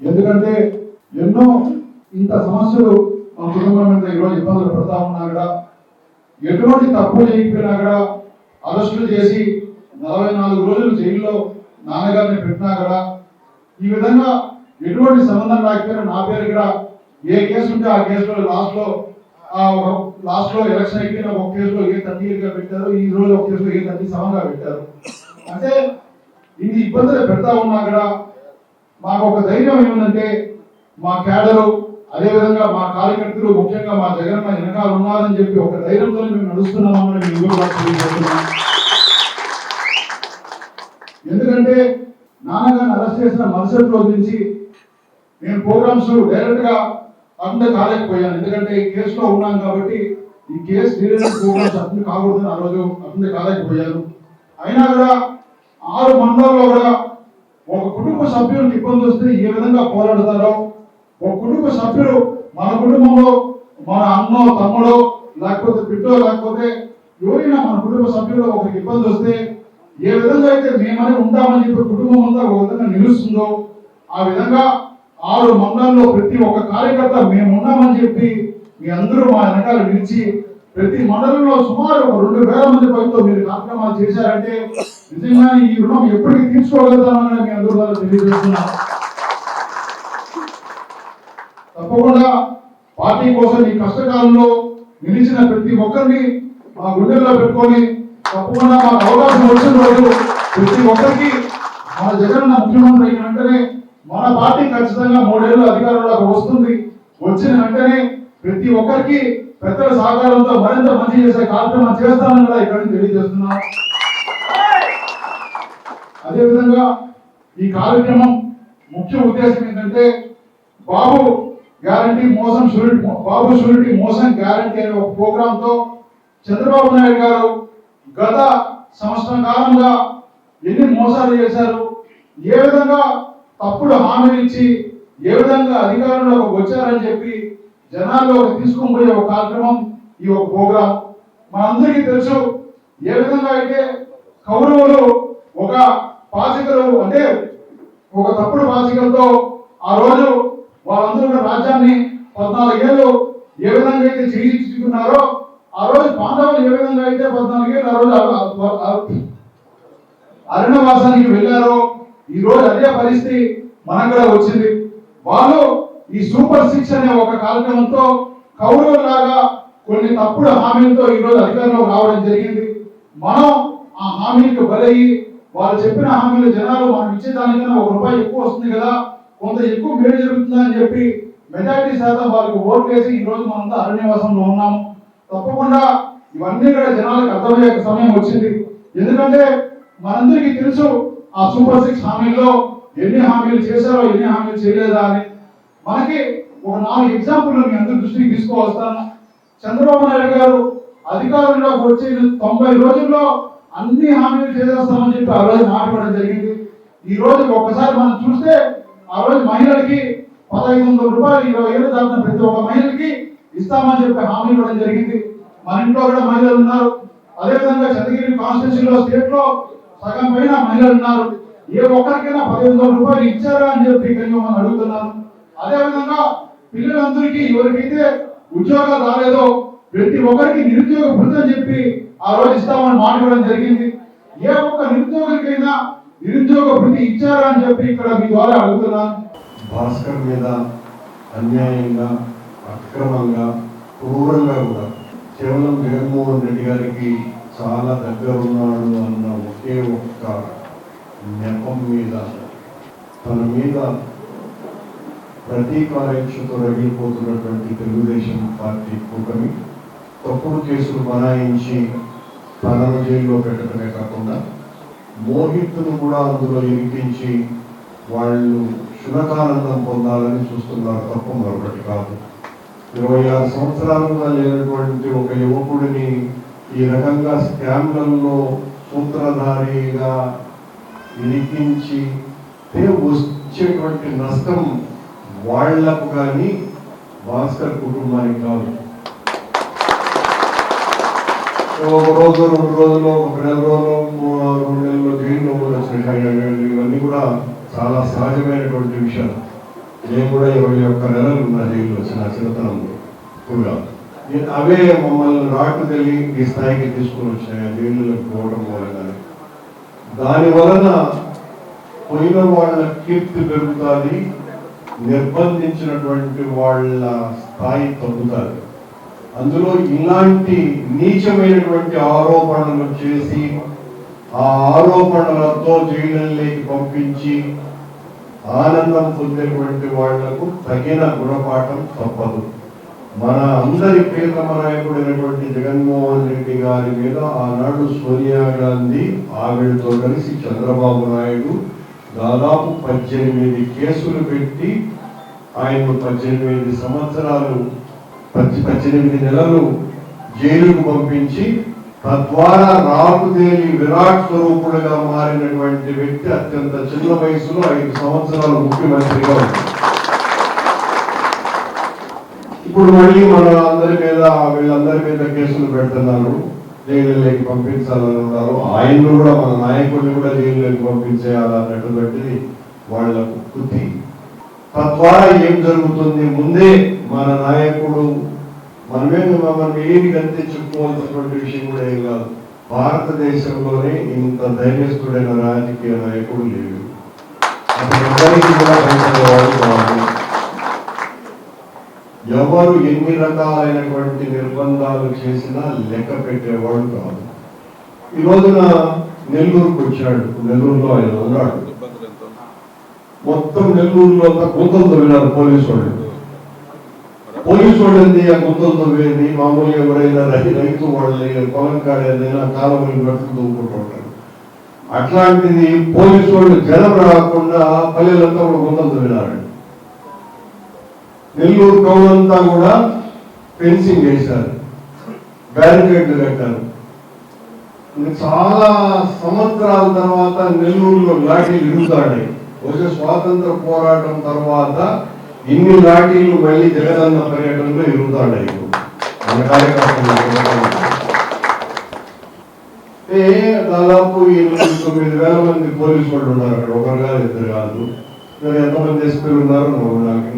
ఎందుకంటే ఎన్నో ఇంత సమస్యలు మా కుటుంబం మీద ఈరోజు ఇబ్బందులు పడతా ఉన్నా కూడా ఎటువంటి తప్పు చేయకపోయినా కూడా అరెస్టులు చేసి నలభై నాలుగు రోజులు జైల్లో నాన్నగారిని పెట్టినా కూడా ఈ విధంగా ఎటువంటి సంబంధం లేకపోయినా నా పేరు కూడా ఏ కేసు ఉంటే ఆ కేసులో లాస్ట్లో ఆ లాస్ట్లో ఎలక్షన్ అయిపోయిన ఒక కేసులో ఏ థర్టీ పెట్టారు ఈ రోజు ఒక కేసులో ఏ థర్టీ సమంగా పెట్టారు. అంటే ఇన్ని ఇబ్బందులు పెడతా ఉన్నా కూడా మాకు ఒక ధైర్యం ఏముందంటే మా క్యాడరు అదేవిధంగా మా కార్యకర్తలు ముఖ్యంగా మా జగన్ వెనకాల ఉన్నారని చెప్పి ఒక ధైర్యంతో మేము నడుస్తున్నామని మేము తెలియజేస్తున్నాం ఎందుకంటే నాన్నగారిని అరెస్ట్ చేసిన మరుసటి రోజు నుంచి నేను ప్రోగ్రామ్స్ డైరెక్ట్గా అటెండ్ కాలేకపోయాను ఎందుకంటే ఈ కేసులో ఉన్నాను కాబట్టి ఈ కేసు రిలేటెడ్ ప్రోగ్రామ్స్ అటెండ్ కాకూడదని ఆ రోజు అటెండ్ కాలేకపోయాను అయినా కూడా ఆరు మండలాల్లో కూడా ఒక కుటుంబ సభ్యులకు ఇబ్బంది వస్తే ఏ విధంగా పోరాడతారో ఒక కుటుంబ సభ్యుడు మన కుటుంబంలో మన అన్నో తమ్ముడో లేకపోతే బిడ్డో లేకపోతే ఎవరైనా మన కుటుంబ సభ్యులు ఒక ఇబ్బంది వస్తే ఏ విధంగా అయితే మేమనే ఉంటామని చెప్పి కుటుంబం అంతా ఒక విధంగా నిలుస్తుందో ఆ విధంగా ఆరు మండలాల్లో ప్రతి ఒక్క కార్యకర్త మేము ఉన్నామని చెప్పి మీ అందరూ మా వెనకాల నిలిచి ప్రతి మండలంలో సుమారు ఒక రెండు వేల మంది పైతో మీరు కార్యక్రమాలు చేశారంటే నిజంగా ఈ రుణం ఎప్పటికీ తీర్చుకోగలుగుతామని మీ అందరూ ద్వారా తెలియజేస్తున్నాను తప్పకుండా పార్టీ కోసం ఈ కష్టకాలంలో నిలిచిన ప్రతి ఒక్కరిని మా గుండెల్లో పెట్టుకొని తప్పకుండా మాకు అవకాశం వచ్చిన రోజు ప్రతి ఒక్కరికి మన జగన్ ముఖ్యమంత్రి అయిన వెంటనే మన పార్టీ ఖచ్చితంగా మూడేళ్ళు అధికారంలోకి వస్తుంది. వచ్చిన వెంటనే ప్రతి ఒక్కరికి పెద్దల సహకారంతో మరింత మంచి చేసే కార్యక్రమం చేస్తానని కూడా ఇక్కడ నుంచి తెలియజేస్తున్నాం. అదేవిధంగా ఈ కార్యక్రమం ముఖ్య ఉద్దేశం ఏంటంటే బాబు గ్యారంటీ మోసం షూరిటీ బాబు షూరిటీ మోసం గ్యారంటీ అనే ఒక ప్రోగ్రామ్తో చంద్రబాబు నాయుడు గారు గత సంవత్సరం కాలంగా ఎన్ని మోసాలు చేశారు ఏ విధంగా తప్పుడు హామీలు ఇచ్చి ఏ విధంగా అధికారంలోకి వచ్చారని చెప్పి జనాలు తీసుకొని పోయే ఒక కార్యక్రమం ఈ ఒక ప్రోగ్రాం. మనందరికీ తెలుసు ఏ విధంగా అయితే కౌరవులు ఒక పాచికలు అంటే ఒక తప్పుడు పాచికలతో ఆ రోజు వాళ్ళందరూ కూడా రాజ్యాన్ని పద్నాలుగేళ్ళు ఏ విధంగా అయితే చేయించుకున్నారో ఆ రోజు పాండవులు ఏ విధంగా అయితే పద్నాలుగేళ్ళు ఆ రోజు అరణ్యవాసానికి వెళ్ళారో ఈ రోజు అదే పరిస్థితి మనకు కూడా వచ్చింది. వాళ్ళు ఈ సూపర్ సిక్స్ అనే ఒక కార్యక్రమంతో కౌరవులాగా కొన్ని తప్పుడు హామీలతో ఈ రోజు అధికారంలోకి రావడం జరిగింది. మనం ఆ హామీలకు బలయ్యి వాళ్ళు చెప్పిన హామీలు జనాలు మనం ఇచ్చేదానికన్నా ఒక రూపాయి ఎక్కువ వస్తుంది కదా కొంత ఎక్కువ మేలు జరుగుతుందని చెప్పి మెజారిటీ శాతం వాళ్ళకి ఓట్లు వేసి ఈ రోజు మనంతా అరణ్యవాసంలో ఉన్నాము. తప్పకుండా ఇవన్నీ కూడా జనాలకు అర్థమయ్యే సమయం వచ్చింది. ఎందుకంటే మనందరికీ తెలుసు ఆ సూపర్ సిక్స్ హామీల్లో ఎన్ని హామీలు చేశారో ఎన్ని హామీలు చేయలేదా అని. మనకి ఒక నాలుగు ఎగ్జాంపుల్ మీ అందరి దృష్టికి తీసుకువస్తాను చంద్రబాబు నాయుడు గారు అధికారంలోకి వచ్చి తొంభై రోజుల్లో అన్ని హామీలు చేసేస్తామని చెప్పి ఆ రోజు మాట్లాడడం జరిగింది. ఈ రోజు ఒక్కసారి మనం చూస్తే ఆ రోజు మహిళలకి పదహైదు వందల రూపాయలు ఇరవై ఏళ్ళు దాటిన ప్రతి ఒక్క మహిళకి ఇస్తామని చెప్పి హామీ ఇవ్వడం జరిగింది. మన ఇంట్లో కూడా మహిళలు ఉన్నారు. అదేవిధంగా చంద్రగిరి కాన్స్టిట్యూన్సీలో స్టేట్లో సగం పైన మహిళలు ఉన్నారు. ఏ ఒక్కరికైనా పదిహేను వందల రూపాయలు ఇచ్చారా అని చెప్పి కనుక మనం అడుగుతున్నాను అదేవిధంగా పిల్లలందరికీ ఎవరికైతే ఉద్యోగాలు రాలేదో ప్రతి ఒక్కరికి నిరుద్యోగ భృతం చెప్పి ఆ రోజు ఇస్తామని మాట్లాడడం జరిగింది. ఏ ఒక్క నిరుద్యోగులకైనా నిరుద్యోగ భృతి ఇచ్చారా అని చెప్పి ఇక్కడ మీ ద్వారా అడుగుతున్నాను. భాస్కర్ మీద అన్యాయంగా అక్రమంగా క్రూరంగా కూడా కేవలం జగన్మోహన్ రెడ్డి గారికి చాలా దగ్గర ఉన్నాడు అన్న ఒకే ఒక్క నెపం మీద తన మీద ప్రతీకారేక్షతో రగిలిపోతున్నటువంటి తెలుగుదేశం పార్టీ కూటమి తప్పుడు కేసులు బనాయించి తనను జైల్లో పెట్టడమే కాకుండా మోహిత్ను కూడా అందులో ఇరికించి వాళ్ళు శునకానందం పొందాలని చూస్తున్నారు తప్ప మరొకటి కాదు. ఇరవై ఆరు సంవత్సరాలుగా లేనటువంటి ఒక యువకుడిని ఈ రకంగా స్కామ్లలో సూత్రధారిగా ఇరికించి వచ్చేటువంటి నష్టం వాళ్ళకు కానీ భాస్కర్ కుటుంబానికి కాదు. ఒక రోజు రెండు రోజులు ఒక నెల రోజులు రెండు నెలలు జైల్లో ఇవన్నీ కూడా చాలా సహజమైనటువంటి విషయాలు. నేను కూడా ఇరవై ఒక్క నెలలు ఉన్న జైలు వచ్చిన చిన్నతనంలో ఎక్కువగా అవే మమ్మల్ని రాటు తెలియ ఈ స్థాయికి తీసుకుని వచ్చాయి. ఆ జైలులోకి పోవడం వలన దాని వలన పోయిన వాళ్ళ కీర్తి పెరుగుతుంది. నిర్బంధించినటువంటి వాళ్ళ స్థాయి తగ్గుతారు. అందులో ఇలాంటి నీచమైనటువంటి ఆరోపణలు చేసి ఆ ఆరోపణలతో జైళ్ళకి పంపించి ఆనందం పొందేటువంటి వాళ్ళకు తగిన గుణపాఠం తప్పదు. మన అందరి ప్రియతమ నాయకుడైనటువంటి జగన్మోహన్ రెడ్డి గారి మీద ఆనాడు సోనియా గాంధీ ఆవిడతో కలిసి చంద్రబాబు నాయుడు దాదాపు పద్దెనిమిది కేసులు పెట్టి ఆయన పద్దెనిమిది సంవత్సరాలు పద్దెనిమిది నెలలు జైలుకు పంపించి తద్వారా రాకుదేలి విరాట్ స్వరూపుడుగా మారినటువంటి వ్యక్తి అత్యంత చిన్న వయసులో ఐదు సంవత్సరాలు ముఖ్యమంత్రిగా ఉంది ఇప్పుడు మళ్ళీ మన అందరి మీద వీళ్ళందరి మీద కేసులు పెడుతున్నారు. జైలులోకి పంపించాలని ఉన్నారు. ఆయన్ను కూడా మన నాయకుడిని కూడా జైలులోకి పంపించేయాలన్నటువంటిది వాళ్ళ కుతి తద్వారా ఏం జరుగుతుంది? ముందే మన నాయకుడు మనమే మనం ఏమి గంతే చెప్పుకోవాల్సినటువంటి విషయం కూడా ఏం కాదు. భారతదేశంలోనే ఇంత ధైర్యస్తుడైన రాజకీయ నాయకుడు లేడు. అతను ఎవరికి కూడా భయపడేవాడు ఎవరు ఎన్ని రకాలైనటువంటి నిర్బంధాలు చేసినా లెక్క పెట్టేవాడు కాదు. ఈ రోజున నెల్లూరుకు వచ్చాడు. నెల్లూరులో ఆయన ఉన్నాడు. మొత్తం నెల్లూరులో అంతా గుంతలు తవ్వినారు పోలీసు వాళ్ళు. పోలీసు వాళ్ళంది ఆ గుంతలు తవ్వేది? మామూలుగా ఎవరైనా రై- రైతు వాళ్ళని పొలం కాడేదైనా కాలువలు గట్టుకు తవ్వుకుంటూ అట్లాంటిది పోలీసు వాళ్ళు జనం రాకుండా పల్లెలంతా కూడా గుంతలు తవ్వినారండి. నెల్లూరు టౌన్ అంతా కూడా ఫెన్సింగ్ వేశారు. బ్యారికేడ్లు కట్టారు. చాలా సంవత్సరాల తర్వాత నెల్లూరులో లాఠీలు ఇరుగుతాయి వచ్చే స్వాతంత్ర పోరాటం తర్వాత ఇన్ని లాఠీలు మళ్ళీ జగనన్న పర్యటనలో ఇరుగుతాయి మన కార్యకర్తలు దాదాపు ఎనిమిది తొమ్మిది వేల మంది పోలీసు వాళ్ళు ఉన్నారు అక్కడ. ఒకరు కాదు ఇద్దరు కాదు. మరి ఎంతమంది ఎస్పీలు ఉన్నారు. నాకు-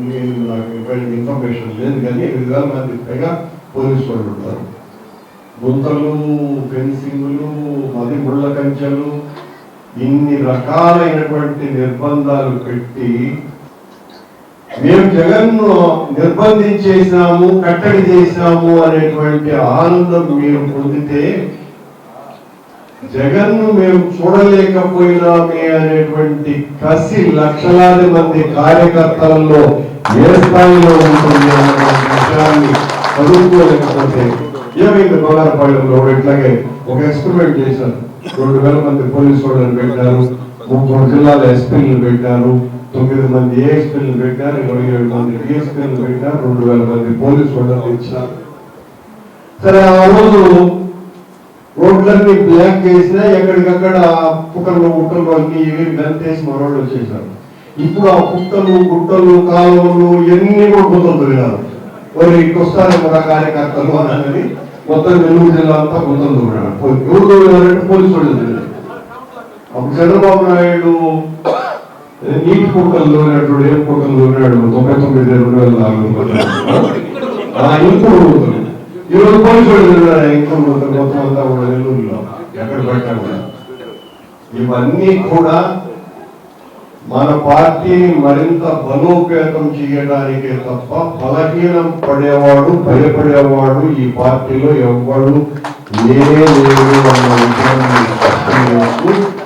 నాకు నాకు ఇన్ఫర్మేషన్ లేదు కానీ ఎనిమిది వేల మంది పైగా పోలీసు వాళ్ళు ఉంటారు గుంతలు ఫెన్సింగ్లు మది ముళ్ళ కంచెలు ఇన్ని రకాలైనటువంటి నిర్బంధాలు పెట్టి మేము జగన్ నిర్బంధించేసినాము కట్టడి చేసినాము అనేటువంటి ఆనందం మీరు పొందితే జగన్ మేము చూడలేకపోయినామే అనేటువంటి కసి లక్షలాది మంది కార్యకర్తలలో ఏ స్థాయిలో ఉంటుంది అనే విషయాన్ని చదువుకోలేకపోతే ఏమైంది? బంగారపాళెంలో ఇట్లాగే ఒక ఎక్స్పెరిమెంట్ చేశారు. రెండు వేల మంది పోలీసు వాళ్ళని పెట్టారు ముప్పై జిల్లాల ఎస్పీలను పెట్టారు తొమ్మిది మంది ఏఎస్పీలను పెట్టారు ఇరవై ఏడు మంది డిఎస్పీలను పెట్టారు రెండు వేల మంది పోలీసు వాళ్ళని ఇచ్చారు. సరే ఆ రోజు రోడ్లన్నీ బ్లాక్ చేసినా ఎక్కడికక్కడ పుక్కలు గుట్టలు అన్ని ఇవి గంతేసి మనోళ్ళు వచ్చేసారు. ఇప్పుడు ఆ పుట్టలు గుట్టలు కాలువలు ఎన్ని కూడా గుంతలు మరి వస్తారు మన కార్యకర్తలు అని మొత్తం నెల్లూరు జిల్లా అంతా గుంతలు తవ్వినారు ఎవరు తవ్వినారంటే పోలీసు వాళ్ళు అప్పుడు చంద్రబాబు నాయుడు నీటి కుక్కలు తోలినప్పుడు ఏం కుక్కలు తోలినాడు తొంభై తొమ్మిది రెండు వేల నాలుగు. ఆ ఈరోజు మూతలు. ఈ పోలీసు వాళ్ళు మొత్తం అంతా కూడా నెల్లూరులో. ఎక్కడ పెట్టా కూడా. ఇవన్నీ కూడా మన పార్టీని మరింత బలోపేతం చేయడానికే తప్ప బలహీనం పడేవాడు భయపడేవాడు ఈ పార్టీలో ఎవ్వడు లేనే లేదు అన్న విషయాన్ని స్పష్టం చేస్తూ